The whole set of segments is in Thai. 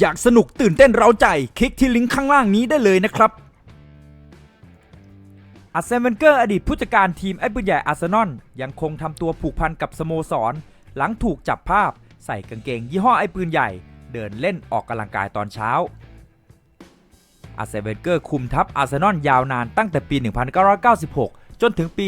อยากสนุกตื่นเต้นเร้าใจ คลิกที่ลิงก์ข้างล่างนี้ได้เลยนะครับอาร์เซนเวนเกอร์อดีตผู้จัดการทีมไอ้ปืนใหญ่อาร์เซนอลยังคงทำตัวผูกพันกับสโมสร หลังถูกจับภาพ ใส่กางเกงยี่ห้อไอ้ปืนใหญ่ เดินเล่นออกกำลังกายตอนเช้าอาร์เซนเวนเกอร์คุมทัพอาร์เซนอลยาวนานตั้งแต่ปี 1996 จนถึงปี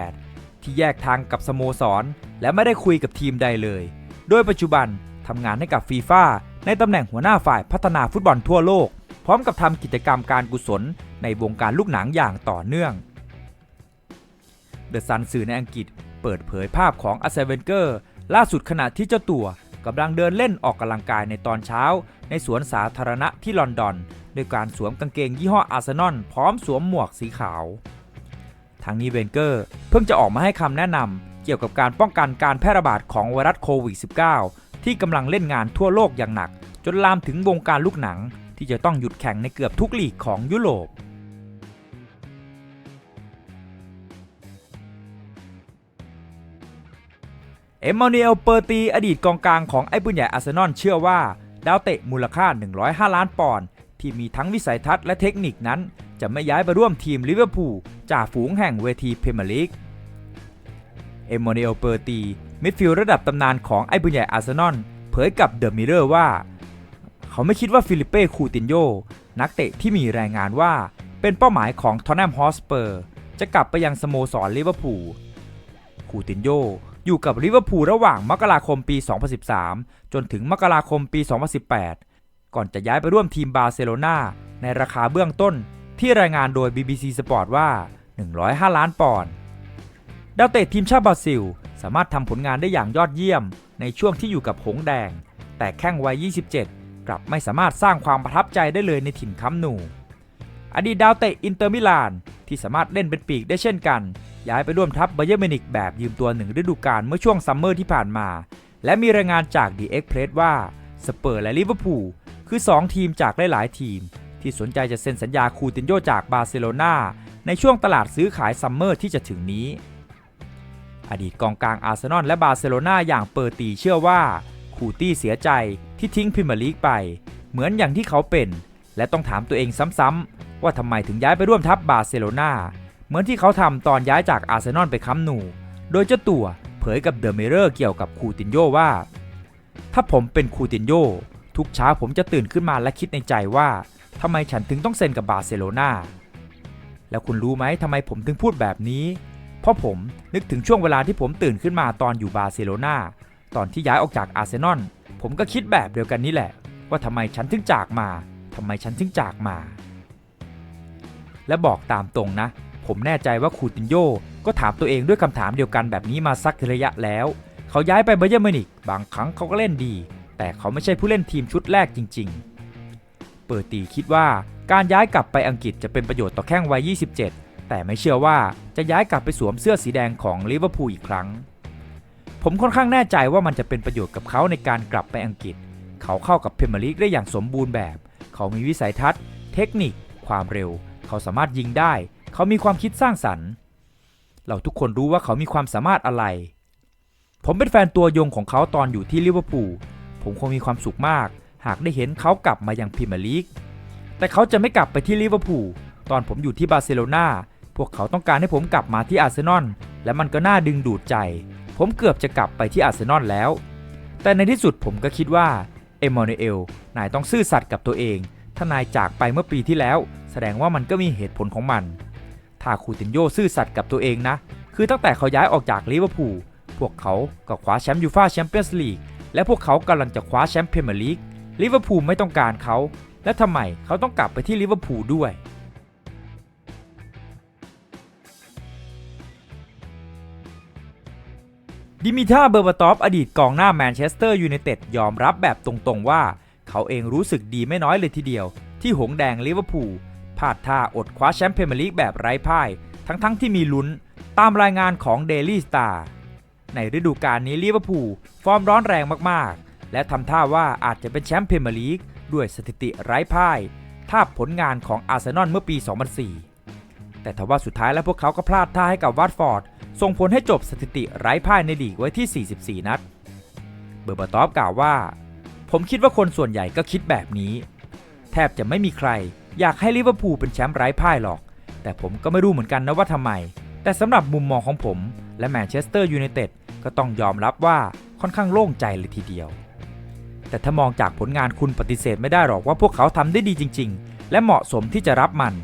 2018 ที่แยกทางกับสโมสร และไม่ได้คุยกับทีมใดเลย โดยปัจจุบันทำงานให้กับฟีฟ่า ในตำแหน่งหัวหน้าฝ่ายพัฒนาฟุตบอลทั่วโลก พร้อมกับทำกิจกรรมการกุศลในวงการลูกหนังอย่างต่อเนื่องเดอะซันสื่อในอังกฤษเปิดเผยภาพของอาเซเวนเกอร์ล่าสุดขณะที่เจ้าตัวกำลังเดินเล่นออกกำลังกายในตอนเช้า ในสวนสาธารณะที่ลอนดอนด้วยการสวมกางเกงยี่ห้ออาร์เซนอลพร้อมสวมหมวกสีขาวทางนี้เวนเกอร์เพิ่งจะออกมาให้คำแนะนำเกี่ยวกับการป้องกันการแพร่ระบาดของไวรัสโควิด -19 ที่กำลังเล่นงานทั่วโลกอย่างหนัก จนลามถึงวงการลูกหนัง ที่จะต้องหยุดแข่งในเกือบทุกลีกของยุโรปเอมมานูเอลเปอร์ตีอดีตกองกลางของไอ้ปืนใหญ่อาร์เซนอลเชื่อว่า ดาวเตะมูลค่า 105 ล้านปอนด์ที่มีทั้งวิสัยทัศน์และเทคนิคนั้น จะไม่ย้ายไปร่วมทีมลิเวอร์พูลจ่าฝูงแห่งเวทีพรีเมียร์ลีกเอมมานูเอลเปอร์ตี มิดฟิลด์ระดับตำนานของไอ้ปืนใหญ่อาร์เซนอลเผยกับเดอะมิเรอร์ว่า เขาไม่คิดว่าฟิลิเป้คูตินโยนักเตะที่มีรายงานว่า เป็นเป้าหมายของทอนแนมฮอสเปอร์จะกลับไปยังสโมสรลิเวอร์พูลคูตินโยอยู่กับลิเวอร์พูลระหว่างมกราคมปี 2013 จนถึงมกราคมปี 2018 ก่อนจะย้ายไปร่วมทีมบาร์เซโลนาในราคาเบื้องต้นที่รายงานโดย BBC Sport ว่า 105 ล้านปอนด์ดาวเตะทีมชาติบราซิล สามารถทำผลงานได้อย่างยอดเยี่ยม ในช่วงที่อยู่กับหงแดง แต่แข้งวัย 27 กลับไม่สามารถสร้างความประทับใจได้เลยในถิ่นคัมนู อดีตดาวเตะอินเตอร์มิลาน ที่สามารถเล่นเป็นปีกได้เช่นกัน ย้ายไปร่วมทัพไบเยอร์มินิกแบบยืมตัวหนึ่งฤดูกาลเมื่อช่วงซัมเมอร์ที่ผ่านมา และมีรายงานจากดีเอ็กเพรสว่าสเปอร์และลิเวอร์พูลคือ 2 ทีมจากหลายๆทีม ที่สนใจจะเซ็นสัญญาคูตินโยจากบาร์เซโลนาในช่วงตลาดซื้อขายซัมเมอร์ที่จะถึงนี้ อดีตกองกลางอาร์เซนอลและบาร์เซโลนาอย่างเปอร์ตีเชื่อว่าคูตี้เสียใจที่ทิ้งพรีเมียร์ลีกไป เหมือนอย่างที่เขาเป็น และต้องถามตัวเองซ้ำๆ ว่าทำไมถึงย้ายไปร่วมทัพบาร์เซโลนาเหมือนที่เขาทำตอนย้ายจากอาร์เซนอลไปคัมป์นู โดยเจ้าตัวเผยกับเดอะเมเรอร์เกี่ยวกับคูตินโยว่า ถ้าผมเป็นคูตินโยทุกเช้าผมจะตื่นขึ้นมาและคิดในใจว่าทำไมฉันถึงต้องเซ็นกับบาร์เซโลนาแล้วคุณรู้ไหมทำไมผมถึงพูดแบบนี้ เพราะผมนึกถึงช่วงเวลาที่ผมตื่นขึ้นมาตอนอยู่บาร์เซโลนาตอนที่ย้ายออกจากอาร์เซนอลผมก็คิดแบบเดียวกันนี่แหละ ว่าทำไมฉันถึงจากมาทำไมฉันถึงจากมา และบอกตามตรงนะ ผมแน่ใจว่าคูตินโยก็ถามตัวเองด้วยคำถามเดียวกันแบบนี้มาสักระยะแล้ว เขาย้ายไปไบเยอร์มินิกบางครั้งเขาก็เล่นดี แต่เขาไม่ใช่ผู้เล่นทีมชุดแรกจริง ๆ เปิดตีคิดว่าการย้ายกลับไปอังกฤษจะเป็นประโยชน์ต่อแข้งวัย 27 แต่ไม่เชื่อว่าจะย้ายกลับไปสวมเสื้อสีแดงของลิเวอร์พูลอีกครั้ง ผมค่อนข้างแน่ใจว่ามันจะเป็นประโยชน์กับเขาในการกลับไปอังกฤษ เขาเข้ากับเพรเมียร์ลีกได้อย่างสมบูรณ์แบบ เขามีวิสัยทัศน์ เทคนิค ความเร็ว เขาสามารถยิงได้ เขามีความคิดสร้างสรรค์ เราทุกคนรู้ว่าเขามีความสามารถอะไร ผมเป็นแฟนตัวยงของเขาตอนอยู่ที่ลิเวอร์พูล ผมคงมีความสุขมาก หากได้เห็นเขากลับมายังพรีเมียร์ลีก แต่เขาจะไม่กลับไปที่ลิเวอร์พูล ตอนผมอยู่ที่บาร์เซโลนา พวกเขาต้องการให้ผมกลับมาที่อาร์เซนอลและมันก็น่าดึงดูดใจ ผมเกือบจะกลับไปที่อาร์เซนอลแล้ว แต่ในที่สุดผมก็คิดว่าเอมมานูเอลนายต้องซื่อสัตย์กับตัวเอง ถ้านายจากไปเมื่อปีที่แล้ว แสดงว่ามันก็มีเหตุผลของมัน ถ้าคูตินโยซื่อสัตย์กับตัวเองนะ คือตั้งแต่เขาย้ายออกจากลิเวอร์พูลพวกเขาก็คว้าแชมป์ยูฟ่าแชมเปี้ยนส์ลีกและพวกเขากำลังจะคว้าแชมป์พรีเมียร์ลีกลิเวอร์พูลไม่ต้องการเขา และทำไมเขาต้องกลับไปที่ลิเวอร์พูลด้วย ดิมิท่าเบอร์บาตอฟอดีตกองหน้าแมนเชสเตอร์ยูไนเต็ดยอมรับแบบตรงๆว่า เขาเองรู้สึกดีไม่น้อยเลยทีเดียว ที่หงแดงลิเวอร์พูลพลาดท่าอดคว้าแชมป์พรีเมียร์ลีกแบบไร้พ่าย ทั้งๆที่มีลุ้น ตามรายงานของ Daily Star ในฤดูกาลนี้ลิเวอร์พูลฟอร์มร้อนแรงมากๆ และทำท่าว่าอาจจะเป็นแชมป์พรีเมียร์ลีกด้วยสถิติไร้พ่ายทาบผลงานของอาร์เซนอลเมื่อปี 2004 แต่ทว่าสุดท้ายแล้วพวกเขาก็พลาดท่าให้กับวัตฟอร์ด ส่งผลให้จบสถิติไร้พ่ายในลีกไว้ที่ 44 นัด เบอร์บาตอฟกล่าวว่า ผมคิดว่าคนส่วนใหญ่ก็คิดแบบนี้ แทบจะไม่มีใคร อยากให้ลิเวอร์พูลเป็นแชมป์ไร้พ่ายหรอก แต่ผมก็ไม่รู้เหมือนกันนะว่าทำไม แต่สำหรับมุมมองของผมและแมนเชสเตอร์ยูไนเต็ดก็ต้องยอมรับว่าค่อนข้างโล่งใจเลยทีเดียว แต่ถ้ามองจากผลงานคุณปฏิเสธไม่ได้หรอกว่าพวกเขาทำได้ดีจริง ๆ และเหมาะสมที่จะรับมัน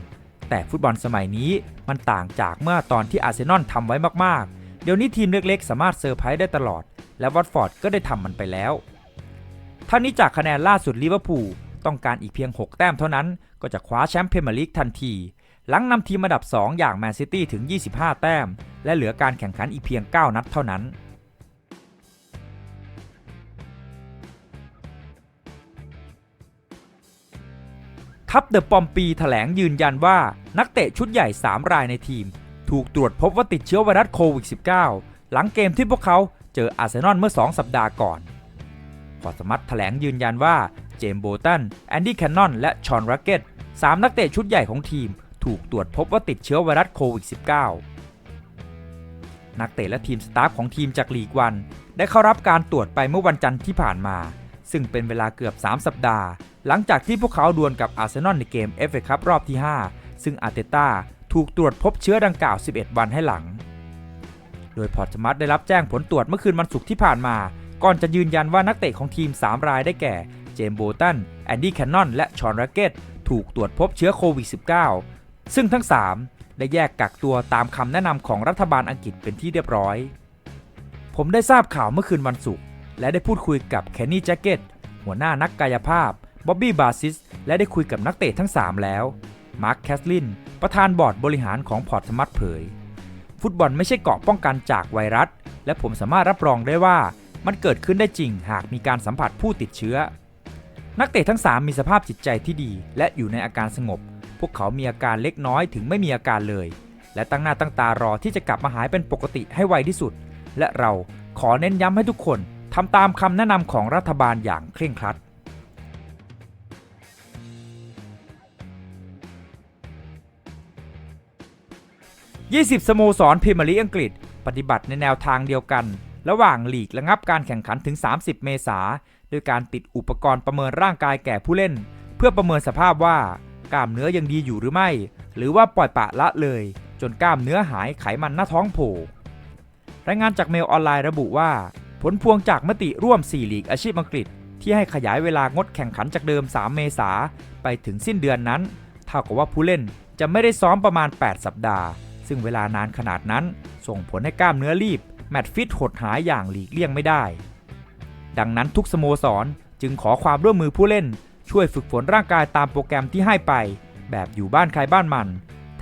แต่ฟุตบอลสมัยนี้มันต่างจากเมื่อตอนที่อาร์เซนอลทำไว้มากๆ เดี๋ยวนี้ทีมเล็กๆ สามารถเซอร์ไพรส์ได้ตลอด และวัตฟอร์ดก็ได้ทำมันไปแล้วท่านี้จากคะแนนล่าสุดลิเวอร์พูลต้องการอีกเพียง 6 แต้มเท่านั้น ก็จะคว้าแชมป์พรีเมียร์ลีกทันที หลังนำทีมอันดับ 2 อย่างแมนซิตี้ถึง 25 แต้ม และเหลือการแข่งขันอีกเพียง 9 นัดเท่านั้น ทัพเดอะปอมปีแถลงยืนยันว่านักเตะชุดใหญ่ 3 รายในทีม ถูกตรวจพบว่าติดเชื้อไวรัสโควิด -19 หลังเกมที่พวกเขาเจออาร์เซนอลเมื่อ 2 สัปดาห์ก่อนพอสมัตแถลงยืนยันว่าเจมส์โบตัน แอนดี้แคนนอน และชอนรักเก็ตสามนักเตะชุดใหญ่ของทีม ถูกตรวจพบว่าติดเชื้อไวรัสโควิด -19 นักเตะและทีมสตาฟของทีมจากลีกวัน ได้เข้ารับการตรวจไปเมื่อวันจันทร์ที่ผ่านมา ซึ่งเป็นเวลาเกือบ 3 สัปดาห์ หลังจากที่พวกเขาดวลกับอาร์เซนอลในเกม FA คัพรอบที่ 5 ซึ่งอาร์เตต้าถูกตรวจพบเชื้อดังกล่าว 11 วันให้หลัง โดยพอร์ตมัตได้รับแจ้งผลตรวจเมื่อคืนวันศุกร์ที่ผ่านมา ก่อนจะยืนยันว่านักเตะของทีม 3 รายได้แก่ เจมส์โบตัน แอนดี้แคนนอน และชอนรักเก็ตถูกตรวจพบเชื้อโควิด -19 ซึ่งทั้ง 3 ได้แยกกักตัวตามคำแนะนำของรัฐบาลอังกฤษเป็นที่เรียบร้อย ผมได้ทราบข่าวเมื่อคืนวันศุกร์ และได้พูดคุยกับแคนนี่แจ็คเก็ตหัวหน้านักกายภาพบ๊อบบี้บาซิสและได้คุยกับนักเตะทั้ง 3 แล้ว มาร์คแคสลิน ประธานบอร์ดบริหารของพอร์ตสมัตเผย ฟุตบอลไม่ใช่เกราะป้องกันจากไวรัส และผมสามารถรับรองได้ว่ามันเกิดขึ้นได้จริงหากมีการสัมผัสผู้ติดเชื้อ นักเตะทั้ง 3 มีสภาพจิตใจที่ดี และอยู่ในอาการสงบ พวกเขามีอาการเล็กน้อยถึงไม่มีอาการเลย และตั้งหน้าตั้งตารอที่จะกลับมาหายเป็นปกติให้ไวที่สุด และเราขอเน้นย้ำให้ทุกคน ทำตามคำแนะนำของรัฐบาลอย่างเคร่งครัด 20 สโมสรพรีเมียร์ลีกอังกฤษ ปฏิบัติในแนวทางเดียวกัน ระหว่างลีกระงับการแข่งขันถึง 30 เมษาด้วยการติดอุปกรณ์ประเมินร่างกายแก่ผู้เล่น เพื่อประเมินสภาพว่ากล้ามเนื้อยังดีอยู่หรือไม่ หรือว่าปล่อยปะละเลย จนกล้ามเนื้อหายไขมันหน้าท้องโผล่รายงานจากเมลออนไลน์ระบุว่า ผลพวงจากมติร่วม 4 ลีกอาชีพอังกฤษ ที่ให้ขยายเวลางดแข่งขันจากเดิม 3 เมษาไปถึงสิ้นเดือนนั้นเท่ากับว่าผู้เล่นจะไม่ได้ซ้อมประมาณ 8 สัปดาห์ ซึ่งเวลานานขนาดนั้น ส่งผลให้กล้ามเนื้อรีบ แมตช์ฟิตหดหายอย่างหลีกเลี่ยงไม่ได้ ดังนั้นทุกสโมสรจึงขอความร่วมมือผู้เล่น ช่วยฝึกฝนร่างกายตามโปรแกรมที่ให้ไป แบบอยู่บ้านใครบ้านมัน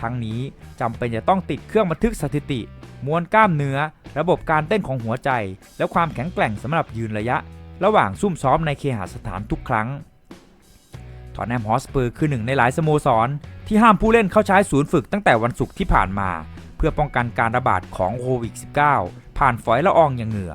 ทั้งนี้จำเป็นจะต้องติดเครื่องบันทึกสถิติ มวลกล้ามเนื้อ ระบบการเต้นของหัวใจ และความแข็งแกร่งสำหรับยืนระยะ ระหว่างซุ่มซ้อมในเคหสถานทุกครั้งทอนแนมฮอสเปอร์คือหนึ่งในหลายสโมสร ที่ห้ามผู้เล่นเข้าใช้ศูนย์ฝึกตั้งแต่วันศุกร์ที่ผ่านมา เพื่อป้องกันการระบาดของโควิด -19 ผ่านฝอยละอองอย่างเหงื่อ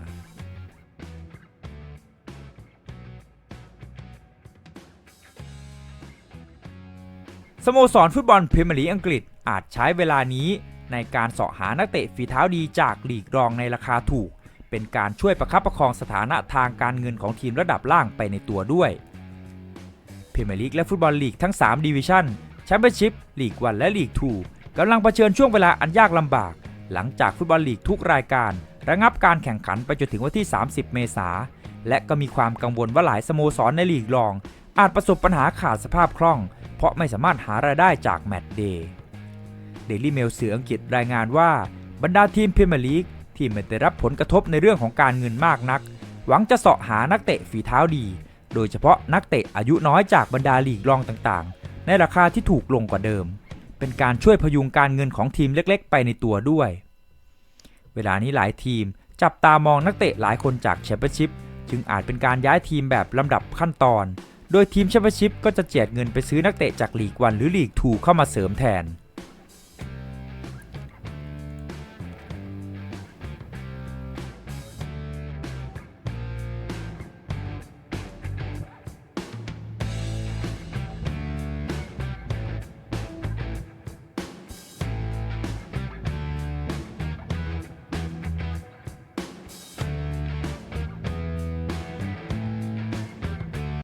สโมสรฟุตบอลพรีเมียร์ลีกอังกฤษอาจใช้เวลานี้ ในการเสาะหานักเตะฝีเท้าดีจากลีกรองในราคาถูก เป็นการช่วยประคับประคองสถานะทางการเงินของทีมระดับล่างไปในตัวด้วยพรีเมียร์ลีกและฟุตบอลลีกทั้ง 3 ดิวิชั่นแชมเปี้ยนชิพลีก1และลีก2กำลังเผชิญช่วงเวลาอันยากลำบาก หลังจากฟุตบอลลีกทุกรายการ ระงับการแข่งขันไปจนถึงวันที่ 30 เมษาและก็มีความกังวลว่าหลายสโมสรในลีกรอง อาจประสบปัญหาขาดสภาพคล่อง เพราะไม่สามารถหารายได้จากแมตช์เดย์ เดลี่เมลสื่ออังกฤษรายงานว่า บรรดาทีมพรีเมียร์ลีกที่ไม่ได้รับผลกระทบในเรื่องของการเงินมากนัก หวังจะเสาะหานักเตะฝีเท้าดี โดยเฉพาะนักเตะอายุน้อยจากบรรดาลีกรองต่างๆ ในราคาที่ถูกลงกว่าเดิม เป็นการช่วยพยุงการเงินของทีมเล็กๆ ไปในตัวด้วย เวลานี้หลายทีมจับตามองนักเตะหลายคนจากแชมเปี้ยนชิพจึงอาจเป็นการย้ายทีมแบบลำดับขั้นตอน โดยทีมแชมเปี้ยนชิพก็จะเจียดเงินไปซื้อนักเตะจากลีกวันหรือลีกทูเข้ามาเสริมแทน